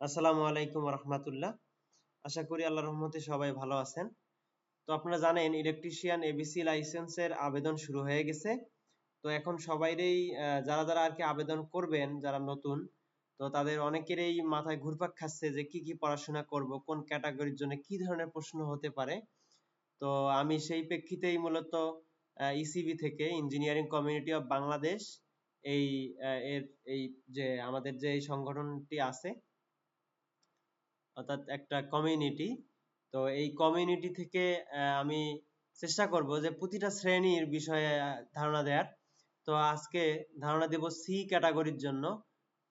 আসসালামু আলাইকুম রহমতুল্লাহ। আশা করি আল্লাহ রহমতে সবাই ভালো আছেন। তো আপনারা জানেন ইলেকট্রিশিয়ান এবিসি লাইসেন্সের আবেদন শুরু হয়ে গেছে। তো এখন সবাইরই যারা যারা আর কি আবেদন করবেন, যারা নতুন, তো তাদের অনেকেরই মাথায় ঘুরপাক খাচ্ছে যে কি কি পড়াশোনা করব, কোন ক্যাটাগরির জন্য কি ধরনের প্রশ্ন হতে পারে। তো আমি সেই প্রেক্ষিতেই মূলত ইসিবি e থেকে ইঞ্জিনিয়ারিং কমিউনিটি অফ বাংলাদেশ এই এর এই যে আমাদের যে সংগঠনটি আছে অর্থাৎ একটা কমিউনিটি তো এই কমিউনিটি থেকে আমি চেষ্টা করব যে প্রতিটা শ্রেণির বিষয়ে ধারণা দেওয়ার তো আজকে ধারণা দেব সি ক্যাটাগরির জন্য।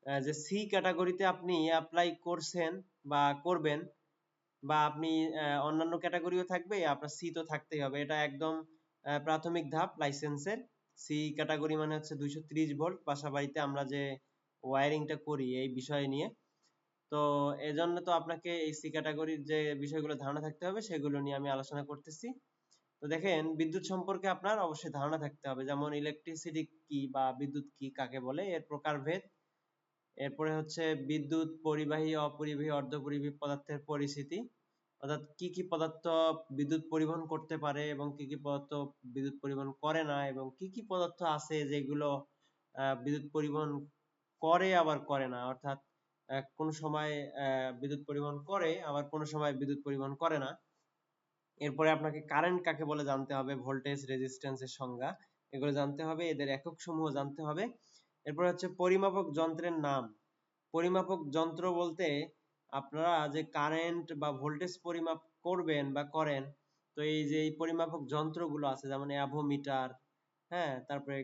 যে সি ক্যাটাগরিতে আপনি অ্যাপ্লাই করছেন বা করবেন, বা আপনি অন্যান্য ক্যাটাগরিও থাকবে, আপনার সি তো থাকতেই হবে। এটা একদম প্রাথমিক ধাপ লাইসেন্সের সি ক্যাটাগরি মানে হচ্ছে দুইশো ভোল্ট বাসা বাড়িতে আমরা যে ওয়ারিংটা করি এই বিষয় নিয়ে তো এজন্য তো আপনাকে এই সি ক্যাটাগরির যে বিষয়গুলো ধারণা থাকতে হবে, সেগুলো নিয়ে আমি আলোচনা করতেছি। তো দেখেন, বিদ্যুৎ সম্পর্কে আপনার অবশ্যই ধারণা থাকতে হবে, যেমন ইলেকট্রিসিটি কি বা বিদ্যুৎ কি কাকে বলে, এর প্রকারভেদ এরপরে হচ্ছে বিদ্যুৎ, পরিবাহী, অপরিবাহী, অর্ধপরিবাহী পদার্থের পরিস্থিতি, অর্থাৎ কি কি পদার্থ বিদ্যুৎ পরিবহন করতে পারে এবং কি কি পদার্থ বিদ্যুৎ পরিবহন করে না, এবং কি কি পদার্থ আছে যেগুলো বিদ্যুৎ পরিবহন করে আবার করে না, অর্থাৎ কোন সময় বিদ্যুৎ পরিবহন করে, আবার কোন সময় বিদ্যুৎ পরিবহন করে না। এরপরে আপনাকে কারেন্ট কাকে বলে জানতে হবে? ভোল্টেজ রেজিস্ট্যান্সের সংজ্ঞা। এগুলো জানতে হবে, এদের একক সমূহ জানতে হবে। এরপরে হচ্ছে পরিমাপক যন্ত্রের নাম। পরিমাপক যন্ত্র বলতে আপনারা যে কারেন্ট বা ভোল্টেজ পরিমাপ করবেন বা করেন, তো এই যে এই পরিমাপক যন্ত্রগুলো আছে, যেমন অ্যাভোমিটার হ্যাঁ তারপরে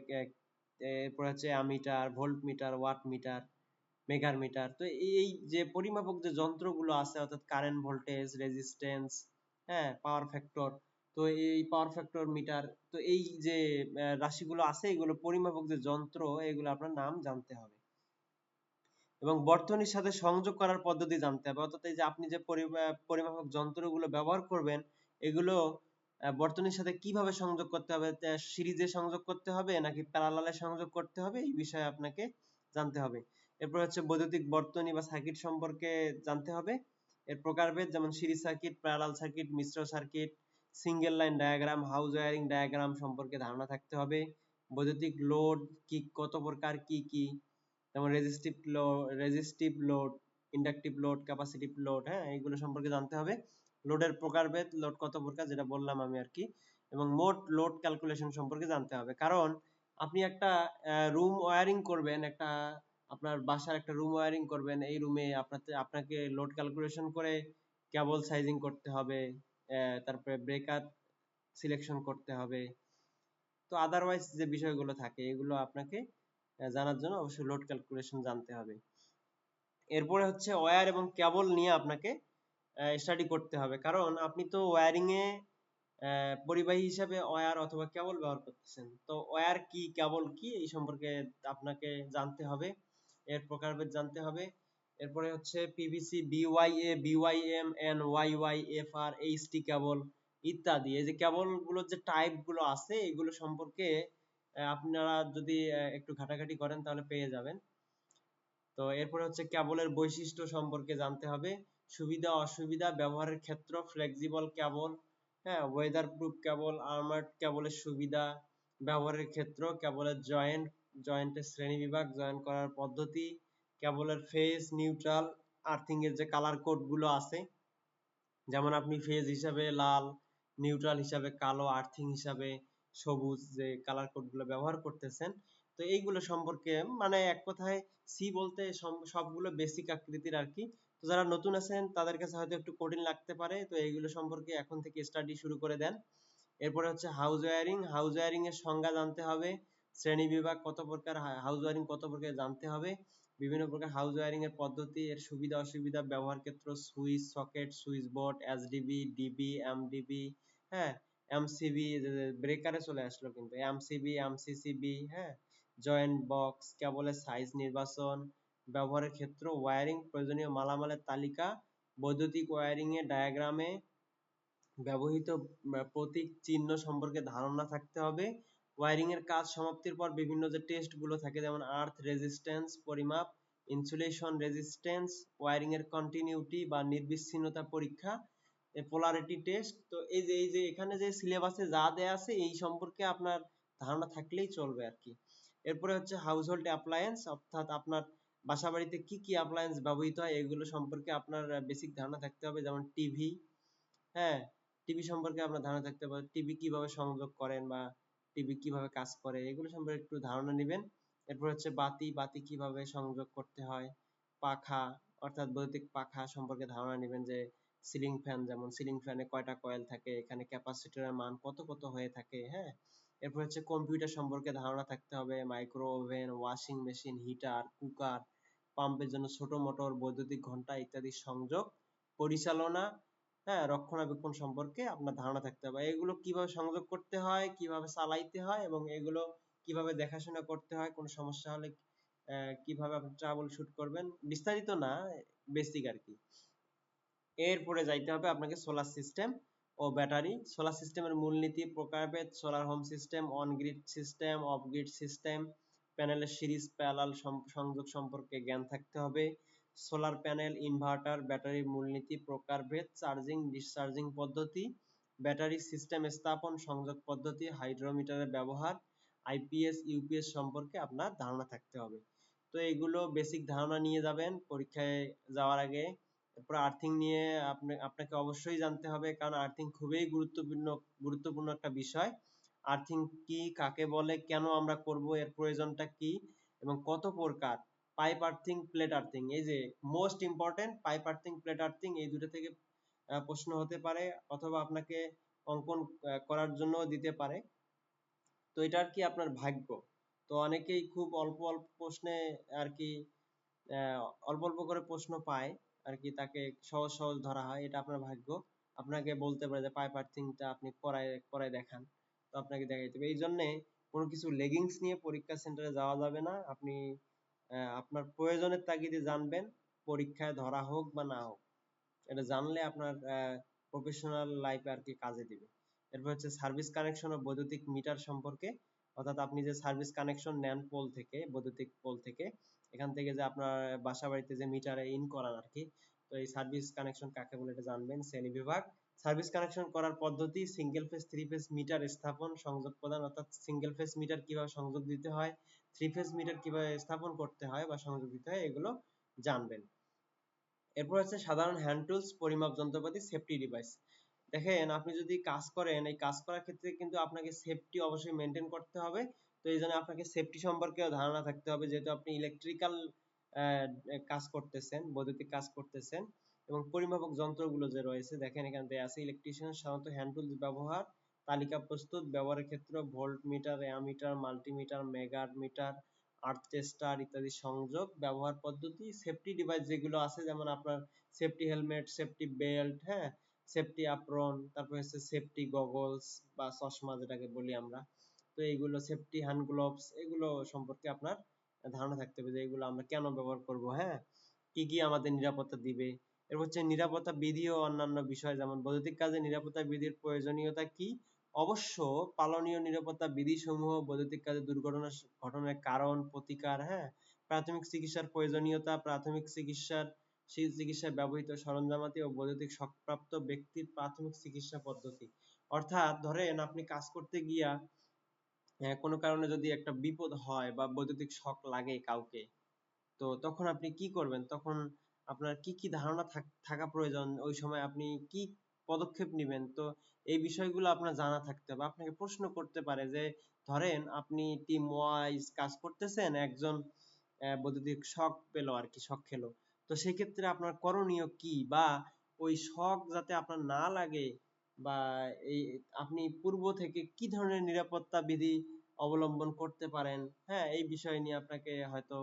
এরপর হচ্ছে ammeter volt meter watt meter megger meter তো এই যে পরিমাপক যে যন্ত্রগুলো আছে, অর্থাৎ কারেন্ট ভোল্টেজ রেজিস্ট্যান্স হ্যাঁ পাওয়ার ফ্যাক্টর তো এই পাওয়ার ফ্যাক্টর মিটার তো এই যে রাশিগুলো আছে, এগুলো পরিমাপক যে যন্ত্র, এগুলো আপনার নাম জানতে হবে। এবং বর্তনীর সাথে সংযোগ করার পদ্ধতি জানতে হবে। অর্থাৎ এই যে আপনি যে পরিমাপক যন্ত্রগুলো ব্যবহার করবেন, এগুলো বর্তনীর সাথে কীভাবে সংযোগ করতে হবে? সিরিজে সংযোগ করতে হবে, নাকি প্যারালালে সংযোগ করতে হবে? এই বিষয়ে আপনাকে জানতে হবে। এরপর হচ্ছে বৈদ্যুতিক বর্তনী বা সার্কিট সম্পর্কে জানতে হবে। এর প্রকারভেদ যেমন সিরিজ সার্কিট প্যারালাল সার্কিট মিশ্র circuit single line diagram house wiring diagram সম্পর্কে ধারণা থাকতে হবে। বৈদ্যুতিক লোড কি, কত প্রকার, কি কি? যেমন resistive load resistive load inductive load capacitive load হ্যাঁ এইগুলো সম্পর্কে জানতে হবে। লোডের প্রকারভেদ লোড কত প্রকার, যেটা বললাম আমি আর কি। এবং মোট লোড ক্যালকুলেশন সম্পর্কে জানতে হবে। কারণ আপনি একটা রুম ওয়ারিং করবেন, একটা আপনার বাসার একটা রুম ওয়ারিং করবেন, এই রুমে আপনাতে, আপনাকে লোড ক্যালকুলেশন করে কেবল সাইজিং করতে হবে তারপরে ব্রেকার সিলেকশন করতে হবে। তো আদারওয়াইজ যে বিষয়গুলো থাকে, এগুলো আপনাকে জানার জন্য অবশ্যই লোড ক্যালকুলেশন জানতে হবে। এরপরে হচ্ছে ওয়্যার এবং কেবল নিয়ে আপনাকে স্টাডি করতে হবে। কারণ আপনি তো ওয়্যারিং এ পরিবাহী হিসাবে ওয়্যার অথবা কেবল ব্যবহার করতেছেন। তো ওয়্যার কি কেবল কি, এই সম্পর্কে আপনাকে জানতে হবে। এর প্রকারভেদ জানতে হবে। এরপরে হচ্ছে PVC BYA BYM N YY F R HT cable ইত্যাদি। এই যে কেবলগুলোর যে টাইপগুলো আছে, এগুলো সম্পর্কে আপনারা যদি একটু ঘাটাঘাটি করেন তাহলে পেয়ে যাবেন। তো এরপরে হচ্ছে কেবলের বৈশিষ্ট্য সম্পর্কে জানতে হবে। সুবিধা, অসুবিধা, ব্যবহারের ক্ষেত্র ফ্লেক্সিবল কেবল হ্যাঁ ওয়েদার প্রুফ কেবল আর্মার্ড কেবলের সুবিধা, ব্যবহারের ক্ষেত্র, কেবলের জয়েন্ট জয়েন্টের শ্রেণি বিভাগ জয়েন করার পদ্ধতি, কেবলের ফেজ নিউট্রাল এর যে কালার কোডগুলো আছে, যেমন আপনি ফেজ হিসাবে লাল নিউট্রাল হিসাবে কালো আর্থিং হিসাবে সবুজ যে কালার কোডগুলো ব্যবহার করতেছেন, তো এইগুলো সম্পর্কে মানে এক কথায় সি বলতে সবগুলো বেসিক আকৃতির আর কি তো যারা নতুন আছেন তাদের কাছে হয়তো একটু কঠিন লাগতে পারে, তো এইগুলো সম্পর্কে এখন থেকে স্টাডি শুরু করে দেন। এরপরে হচ্ছে হাউস ওয়ারিং হাউস ওয়ারিং এর সংজ্ঞা জানতে হবে শ্রেণি বিভাগ কত প্রকার হাউস ওয়ারিং কত প্রকার জানতে হবে। বিভিন্ন প্রকার হাউস ওয়ারিং এর পদ্ধতি, এর সুবিধা, অসুবিধা, ব্যবহার ক্ষেত্র, switch, socket, switch board SDB DB MDB হ্যাঁ এমসিবি ব্রেকারে চলে আসলো কিন্তু এমসিবি এমসিসিবি হ্যাঁ জয়েন্ট বক্স কেবলের সাইজ নির্বাচন, ব্যবহারের ক্ষেত্র ওয়ারিং প্রয়োজনীয় মালামালের তালিকা, বৈদ্যুতিক ওয়ারিং এর ডায়াগ্রামে ব্যবহৃত প্রতীক চিহ্ন সম্পর্কে ধারণা থাকতে হবে। ওয়ারিং এর কাজ সমাপ্তির পর বিভিন্ন যে টেস্টগুলো থাকে, যেমন আর্থ রেজিস্ট্যান্স পরিমাপ ইনসুলেশন রেজিস্ট্যান্স এর কন্টিনিউটি বা নির্বিচ্ছিন্নতা পরীক্ষা পোলারিটি টেস্ট তো এই যে এই যে এখানে যে সিলেবাসে যা দেয়া আছে, এই সম্পর্কে আপনার ধারণা থাকলেই চলবে আর কি। এরপরে হচ্ছে হাউস হোল্ড অ্যাপ্লায়েন্স অর্থাৎ আপনার বাসা বাড়িতে কি কি অ্যাপ্লায়েন্স ব্যবহৃত হয়, এগুলো সম্পর্কে আপনার বেসিক ধারণা থাকতে হবে, যেমন টিভি হ্যাঁ টিভি সম্পর্কে আপনার ধারণা থাকতে হবে টিভি কীভাবে সংযোগ করেন বা টিভি কীভাবে কাজ করে, এগুলো সম্পর্কে একটু ধারণা নেবেন। এরপর হচ্ছে বাতি বাতি কীভাবে সংযোগ করতে হয়, পাখা, অর্থাৎ বৈদ্যুতিক পাখা সম্পর্কে ধারণা নেবেন যে সিলিং ফ্যান যেমন সিলিং ফ্যানে কয়টা কয়েল থাকে, এখানে ক্যাপাসিটরের মান কত কত হয়ে থাকে হ্যাঁ? এরপর হচ্ছে কম্পিউটার সম্পর্কে ধারণা থাকতে হবে micro oven washing machine heater cooker পাম্পের জন্য ছোট মোটর বৈদ্যুতিক ঘণ্টা ইত্যাদি সংযোগ, পরিচালনা হ্যাঁ রক্ষণাবেক্ষণ সম্পর্কে আপনার ধারণা থাকতে হবে। এগুলো কীভাবে সংযোগ করতে হয়, কীভাবে চালাইতে হয় এবং এগুলো কীভাবে দেখাশোনা করতে হয়, কোনো সমস্যা হলে কীভাবে আপনি ট্রাবল শুট করবেন, বিস্তারিত না বেসিক আর কি। এরপরে যাইতে হবে আপনাকে সোলার সিস্টেম ও ব্যাটারি সোলার সিস্টেমের মূলনীতি প্রকারভেদ solar home system on grid system off grid system প্যানেলের সিরিজ প্যালাল সংযোগ সম্পর্কে জ্ঞান থাকতে হবে। সোলার প্যানেল, ইনভার্টার ব্যাটারির মূলনীতি প্রকারভেদ চার্জিং, ডিসচার্জিং পদ্ধতি, ব্যাটারি সিস্টেম স্থাপন, সংযোগ পদ্ধতি, হাইড্রোমিটারের ব্যবহার, আইপিএস, ইউপিএস সম্পর্কে আপনার ধারণা থাকতে হবে। তো এগুলো বেসিক ধারণা নিয়ে যাবেন, পরীক্ষায় যাওয়ার আগে। এরপর আর্থিং নিয়ে আপনি, আপনাকে অবশ্যই জানতে হবে, কারণ আর্থিং খুবই গুরুত্বপূর্ণ গুরুত্বপূর্ণ একটা বিষয়। আর্থিং কি, কাকে বলে, কেন আমরা করব, এর প্রয়োজনটা কি, এবং কত প্রকার পাইপ আর্থিং প্লেট আর্থিং এই যে most important pipe earthing plate earthing এই দুটো থেকে প্রশ্ন হতে পারে অথবা আপনাকে অঙ্কন করার জন্য দিতে পারে। তো এটা আর কি আপনার ভাগ্য? তো অনেকেই খুব অল্প অল্প প্রশ্নে আর কি অল্প অল্প করে প্রশ্ন পায় আর কি, তাকে সহজ সহজ ধরা হয়। এটা আপনার ভাগ্য। আপনাকে বলতে পারে যে পাইপ আর্থিংটা আপনি করায় করায় দেখান। তো আপনাকে দেখাইতে হবে। এই জন্যে কোনো কিছু লেগিংস নিয়ে পরীক্ষা সেন্টারে যাওয়া যাবে না। আপনি আপনার প্রয়োজনের তাগিদে জানবেন, পরীক্ষায় ধরা হোক বা না হোক। এটা জানলে আপনার প্রফেশনাল লাইফে আর কি কাজে দিবে। এরপর হচ্ছে সার্ভিস কানেকশন ও বৈদ্যুতিক মিটার সম্পর্কে। অর্থাৎ আপনি যে সার্ভিস কানেকশন নেন পোল থেকে, বৈদ্যুতিক পোল থেকে, এখান থেকে যে আপনার বাসা বাড়িতে যে মিটারে ইন করান আর কি, তো এই সার্ভিস কানেকশন কাকে বলে এটা জানবেন? শ্রেণি বিভাগ। সার্ভিস কানেকশন করার পদ্ধতি single phase three phase meter স্থাপন, সংযোগ প্রদান, অর্থাৎ সিঙ্গেল ফেজ মিটার কীভাবে সংযোগ দিতে হয় থ্রি ফেজ মিটার কীভাবে স্থাপন করতে হয় বা সংযোগ দিতে হয় এগুলো জানবেন। এরপর হচ্ছে সাধারণ হ্যান্ড টুলস পরিমাপ যন্ত্রপাতি সেফটি ডিভাইস দেখেন, আপনি যদি কাজ করেন, এই কাজ করার ক্ষেত্রে কিন্তু আপনাকে সেফটি অবশ্যই মেনটেন করতে হবে। তো এই জন্য আপনাকে সেফটি সম্পর্কেও ধারণা থাকতে হবে, যেহেতু আপনি ইলেকট্রিক্যাল কাজ করতেছেন, বৈদ্যুতিক কাজ করতেছেন এবং পরিমাপক যন্ত্রগুলো যে রয়েছে, দেখেন এখানে দেয়া আছে ইলেকট্রিশিয়ান সাধারণত হ্যান্ড টুলস ব্যবহার তালিকা প্রস্তুত। ব্যবহারের ক্ষেত্রে volt meter ammeter multimeter megger meter earth tester ইত্যাদি সংযোগ, ব্যবহার পদ্ধতি সেফটি ডিভাইস যেগুলো আছে, যেমন আপনার সেফটি হেলমেট সেফটি বেল্ট হ্যাঁ? সেফটি অ্যাপ্রন তারপর হচ্ছে সেফটি গগলস বা চশমা যেটাকে বলি আমরা। তো এইগুলো সেফটি হ্যান্ড গ্লোভস এগুলো সম্পর্কে আপনার ধারণা থাকতে হবে যে এগুলো আমরা কেন ব্যবহার করব হ্যাঁ? কি কি আমাদের নিরাপত্তা দিবে? এরপর হচ্ছে নিরাপত্তা বিধি ও অন্যান্য বিষয়, যেমন বৈদ্যুতিক কাজে নিরাপত্তা বিধির প্রয়োজনীয়তা কি? অবশ্য পালনীয় নিরাপত্তা বিধি সমূহ বৈদ্যুতিক কাজে দুর্ঘটনা ঘটনার কারণ, প্রতিকার হ্যাঁ? প্রাথমিক চিকিৎসার প্রয়োজনীয়তা, প্রাথমিক চিকিৎসার সেই চিকিৎসায় ব্যবহৃত সরঞ্জামাতি ও বৈদ্যুতিক শকপ্রাপ্ত ব্যক্তির প্রাথমিক চিকিৎসা পদ্ধতি। অর্থাৎ ধরেন আপনি কাজ করতে গিয়া কোনো কারণে যদি একটা বিপদ হয় বা বৈদ্যুতিক শক লাগে কাউকে, তো তখন আপনি কি করবেন? তখন আপনার কি কি ধারণা থাকা প্রয়োজন? ওই সময় আপনি কি পদক্ষেপ নেবেন। তো এই বিষয়গুলো আপনার জানা থাকতে হবে। আপনাকে প্রশ্ন করতে পারে যে, ধরেন আপনি টিম ওয়াইজ কাজ করতেছেন, একজন বৈদ্যুতিক শক পেল আর কি শক খেলো। তো সেক্ষেত্রে আপনার করণীয় কি? বা ওই শক যাতে আপনার না লাগে বা এই, আপনি পূর্ব থেকে কি ধরনের নিরাপত্তা বিধি অবলম্বন করতে পারেন? হ্যাঁ এই বিষয় নিয়ে আপনাকে হয়তো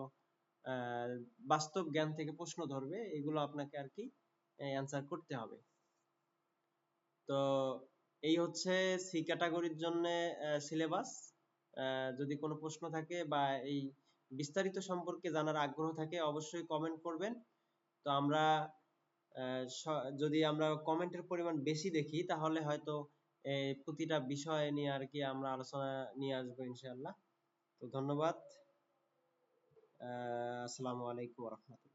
বাস্তব জ্ঞান থেকে প্রশ্ন ধরবে। এগুলো আপনাকে আর কি অ্যান্সার করতে হবে। তো এই হচ্ছে সি ক্যাটাগরির জন্য সিলেবাস যদি কোনো প্রশ্ন থাকে বা এই বিস্তারিত সম্পর্কে জানার আগ্রহ থাকে অবশ্যই কমেন্ট করবেন। তো আমরা যদি আমরা কমেন্টের পরিমাণ বেশি দেখি, তাহলে হয়তো প্রতিটা বিষয় নিয়ে আর কি আমরা আলোচনা নিয়ে আসব ইনশাআল্লাহ। তো ধন্যবাদ। আসসালামু আলাইকুম রহমতুল্লাহ।